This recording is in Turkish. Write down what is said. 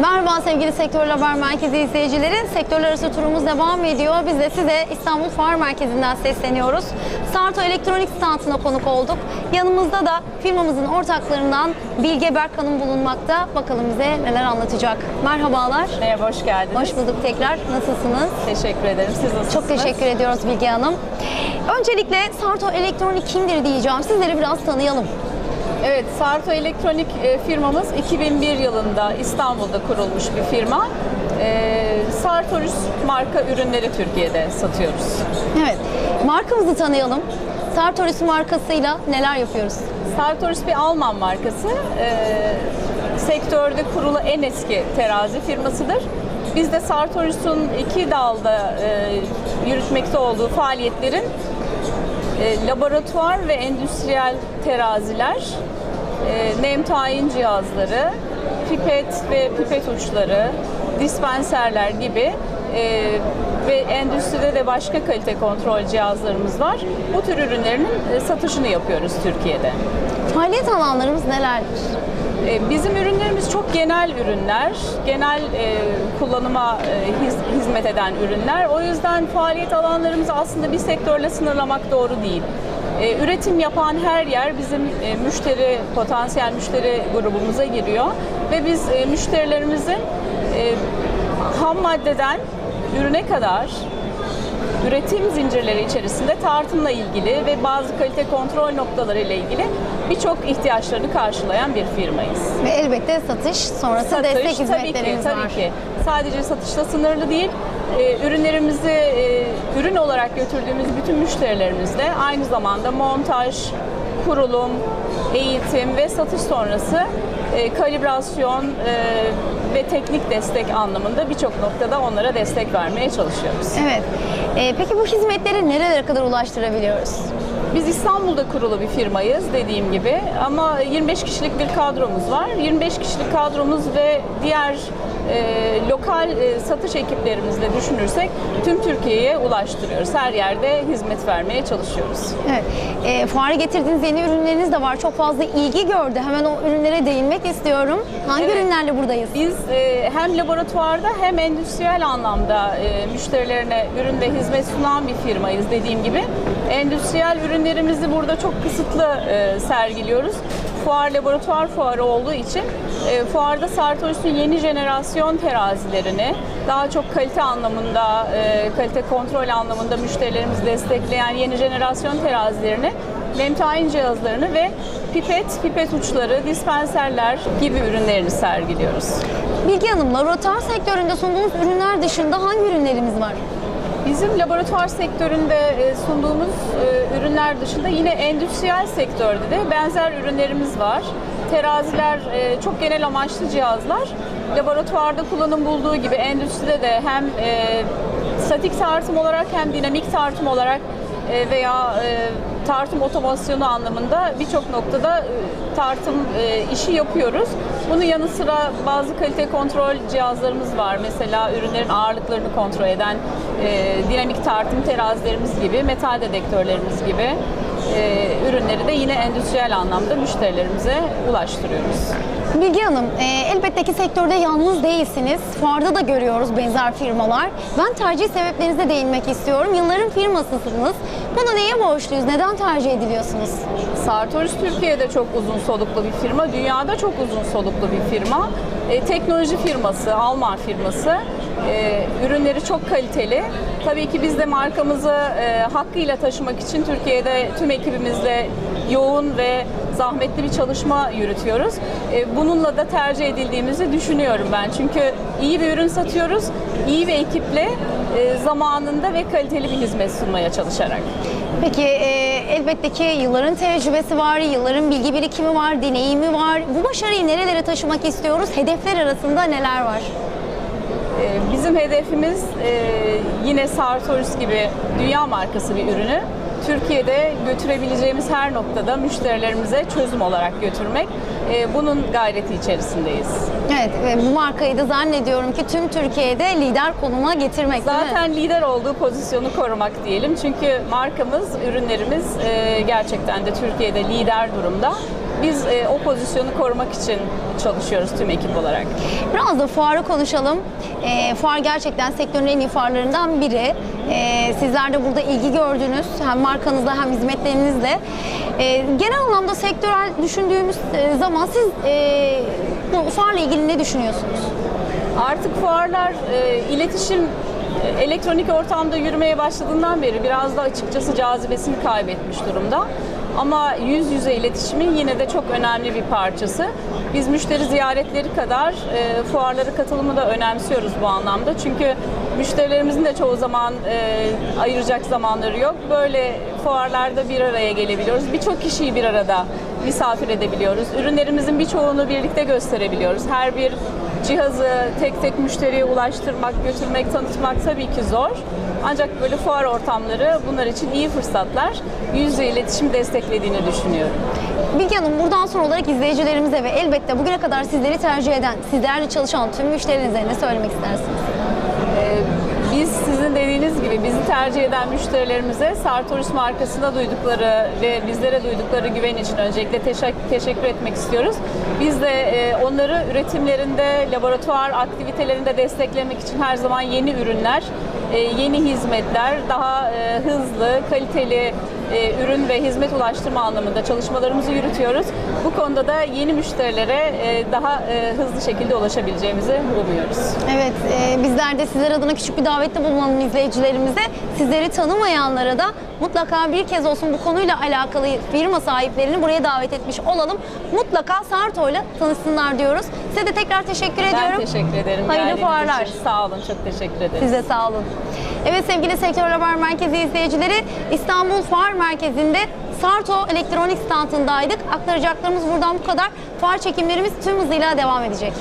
Merhaba sevgili Sektör Haber Merkezi izleyicileri. Sektörler arası turumuz devam ediyor. Biz de size İstanbul Fuar Merkezi'nden sesleniyoruz. Sarto Elektronik standına konuk olduk. Yanımızda da firmamızın ortaklarından Bilge Berk Hanım bulunmakta. Bakalım bize neler anlatacak. Merhabalar. Merhaba, hoş geldiniz. Hoş bulduk tekrar. Nasılsınız? Teşekkür ederim. Siz nasılsınız? Çok teşekkür ediyoruz Bilge Hanım. Öncelikle Sarto Elektronik kimdir diyeceğim. Sizleri biraz tanıyalım. Evet, Sarto Elektronik e, firmamız 2001 yılında İstanbul'da kurulmuş bir firma. E, Sartorius marka ürünleri Türkiye'de satıyoruz. Evet. Markamızı tanıyalım. Sartorius markasıyla neler yapıyoruz? Sartorius bir Alman markası. E, sektörde kurulu en eski terazi firmasıdır. Biz de Sartorius'un iki dalda e, yürütmekte olduğu faaliyetlerin e, laboratuvar ve endüstriyel teraziler, e, nem tayin cihazları, pipet ve pipet uçları, dispenserler gibi e, ve endüstride de başka kalite kontrol cihazlarımız var. Bu tür ürünlerin e, satışını yapıyoruz Türkiye'de. Faaliyet alanlarımız nelerdir? E, Bizim ürünlerimiz çok genel ürünler, genel e, kullanıma e, hiz- hizmet eden ürünler. O yüzden faaliyet alanlarımızı aslında bir sektörle sınırlamak doğru değil. E, Üretim yapan her yer bizim e, müşteri, potansiyel müşteri grubumuza giriyor ve biz e, müşterilerimizin e, ham maddeden ürüne kadar üretim zincirleri içerisinde tartımla ilgili ve bazı kalite kontrol noktaları ile ilgili birçok ihtiyaçlarını karşılayan bir firmayız. Ve elbette satış sonrası destek tabii ki, hizmetlerimiz tabii var. ki. Sadece satışla sınırlı değil. Ee, ürünlerimizi e, ürün olarak götürdüğümüz bütün müşterilerimizle aynı zamanda montaj, kurulum, eğitim ve satış sonrası e, kalibrasyon e, ve teknik destek anlamında birçok noktada onlara destek vermeye çalışıyoruz. Evet. Ee, peki bu hizmetleri nerelere kadar ulaştırabiliyoruz? Biz İstanbul'da kurulu bir firmayız dediğim gibi ama 25 kişilik bir kadromuz var. 25 kişilik kadromuz ve diğer e, lokal e, satış ekiplerimizle düşünürsek tüm Türkiye'ye ulaştırıyoruz. Her yerde hizmet vermeye çalışıyoruz. Evet. Ee, fuara getirdiğiniz yeni ürünleriniz de var. Çok fazla ilgi gördü. Hemen o ürünlere değinmek istiyorum. Hangi Evet. ürünlerle buradayız? Biz e, hem laboratuvarda hem endüstriyel anlamda e, müşterilerine ürün ve hizmet sunan bir firmayız dediğim gibi. Endüstriyel ürünlerimizi burada çok kısıtlı e, sergiliyoruz. Fuar laboratuvar fuarı olduğu için e, fuarda Sartorius'un yeni jenerasyon terazilerini daha çok kalite anlamında, e, kalite kontrol anlamında müşterilerimizi destekleyen yeni jenerasyon terazilerini nem tayin cihazlarını ve pipet, pipet uçları, dispenserler gibi ürünlerini sergiliyoruz. Bilgi Hanım, laboratuvar sektöründe sunduğunuz ürünler dışında hangi ürünlerimiz var? Bizim laboratuvar sektöründe e, sunduğumuz e, ürünler dışında yine endüstriyel sektörde de benzer ürünlerimiz var. Teraziler e, çok genel amaçlı cihazlar. Laboratuvarda kullanım bulduğu gibi endüstride de hem statik tartım olarak hem dinamik tartım olarak veya tartım otomasyonu anlamında birçok noktada tartım işi yapıyoruz. Bunun yanı sıra bazı kalite kontrol cihazlarımız var. Mesela ürünlerin ağırlıklarını kontrol eden e, dinamik tartım terazilerimiz gibi, metal dedektörlerimiz gibi e, ürünleri de yine endüstriyel anlamda müşterilerimize ulaştırıyoruz. Bilgi Hanım, e, elbette ki sektörde yalnız değilsiniz. Fuarda da görüyoruz benzer firmalar. Ben tercih sebeplerinize değinmek istiyorum. Yılların firmasısınız. Buna neye borçluyuz? Neden tercih ediliyorsunuz? Sartorius Türkiye'de çok uzun soluklu bir firma, dünyada çok uzun soluklu bir firma. E, teknoloji firması, Alman firması. E, ürünleri çok kaliteli. Tabii ki biz de markamızı e, hakkıyla taşımak için Türkiye'de tüm ekibimizle yoğun ve zahmetli bir çalışma yürütüyoruz. E, bununla da tercih edildiğimizi düşünüyorum ben. Çünkü iyi bir ürün satıyoruz, iyi bir ekiple e, zamanında ve kaliteli bir hizmet sunmaya çalışarak. Peki e, elbette ki yılların tecrübesi var, yılların bilgi birikimi var, deneyimi var. Bu başarıyı nerelere taşımak istiyoruz? Hedefler arasında neler var? Ee, Bizim hedefimiz e, yine Sartorius gibi dünya markası bir ürünü Türkiye'de götürebileceğimiz her noktada müşterilerimize çözüm olarak götürmek. E, Bunun gayreti içerisindeyiz. Evet ve bu markayı da zannediyorum ki tüm Türkiye'de lider konuma getirmek? Zaten lider olduğu pozisyonu korumak diyelim. Çünkü markamız, ürünlerimiz e, gerçekten de Türkiye'de lider durumda. Biz e, o pozisyonu korumak için çalışıyoruz tüm ekip olarak. Biraz da fuarı konuşalım. E, fuar gerçekten sektörün en iyi fuarlarından biri. E, sizler de burada ilgi gördünüz hem markanızla hem hizmetlerinizle. E, genel anlamda sektörel düşündüğümüz e, zaman siz e, bu fuarla ilgili ne düşünüyorsunuz? Artık fuarlar e, iletişim e, elektronik ortamda yürümeye başladığından beri biraz da açıkçası cazibesini kaybetmiş durumda. Ama yüz yüze iletişimin yine de çok önemli bir parçası. Biz müşteri ziyaretleri kadar e, fuarlara katılımı da önemsiyoruz bu anlamda. Çünkü müşterilerimizin de çoğu zaman e, ayıracak zamanları yok. Böyle fuarlarda bir araya gelebiliyoruz. Birçok kişiyi bir arada misafir edebiliyoruz. Ürünlerimizin birçoğunu birlikte gösterebiliyoruz. Her bir cihazı tek tek müşteriye ulaştırmak, götürmek, tanıtmak tabii ki zor. Ancak böyle fuar ortamları bunlar için iyi fırsatlar. Yüz yüze iletişim desteklediğini düşünüyorum. Bilge Hanım buradan son olarak izleyicilerimize ve elbette bugüne kadar sizleri tercih eden, sizlerle çalışan tüm müşterilerinize ne söylemek istersiniz? Biz sizin dediğiniz gibi bizi tercih eden müşterilerimize Sartorius markasında duydukları ve bizlere duydukları güven için öncelikle teşek- teşekkür etmek istiyoruz. Biz de e, onları üretimlerinde, laboratuvar aktivitelerinde desteklemek için her zaman yeni ürünler, yeni hizmetler, daha e, hızlı, kaliteli e, ürün ve hizmet ulaştırma anlamında çalışmalarımızı yürütüyoruz. Bu konuda da yeni müşterilere e, daha e, hızlı şekilde ulaşabileceğimizi umuyoruz. Evet, e, bizler de sizler adına küçük bir davette bulunalım izleyicilerimize. Sizleri tanımayanlara da mutlaka bir kez olsun bu konuyla alakalı firma sahiplerini buraya davet etmiş olalım. Mutlaka Sarto'yla tanışsınlar diyoruz. Size de tekrar teşekkür ediyorum. Ben teşekkür ederim. Hayırlı fuarlar. Sağ olun, çok teşekkür ederim. Size sağ olun. Evet sevgili Sektör Haber Merkezi izleyicileri İstanbul Fuar Merkezi'nde Sarto elektronik standındaydık. Aktaracaklarımız buradan bu kadar. Fuar çekimlerimiz tüm hızıyla devam edecek.